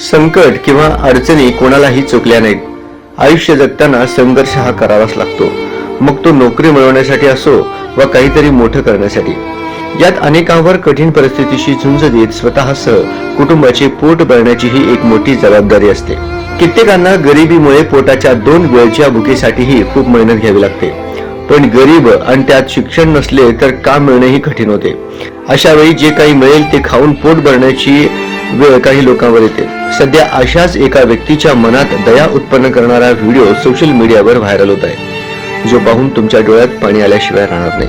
संकट किंवा अडचणी कोणालाही चुकल्या नाहीत. आयुष्य जगताना संघर्ष हा करावाच लागतो. मग तो नोकरी मिळवण्यासाठी असो व काहीतरी मोठं करण्यासाठी. यात अनेकांवर कठीण परिस्थितीशी झुंज देत स्वतःसह कुटुंबाचे पोट भरण्याची ही एक मोठी जबाबदारी असते. कित्येकांना गरिबीमुळे पोटाच्या दोन वेळच्या भुकेसाठीही खूप मेहनत घ्यावी लागते. पण गरीब आणि त्यात शिक्षण नसले तर काम मिळणेही कठीण होते. अशा वेळी जे काही मिळेल ते खाऊन पोट भरण्याची वेळ काही लोकांवर येते. सध्या अशाच एका व्यक्तीच्या मनात दया उत्पन्न करणारा व्हिडिओ सोशल मीडियावर व्हायरल होत आहे. जो पाहून तुमच्या डोळ्यात पाणी आल्याशिवाय राहणार नाही.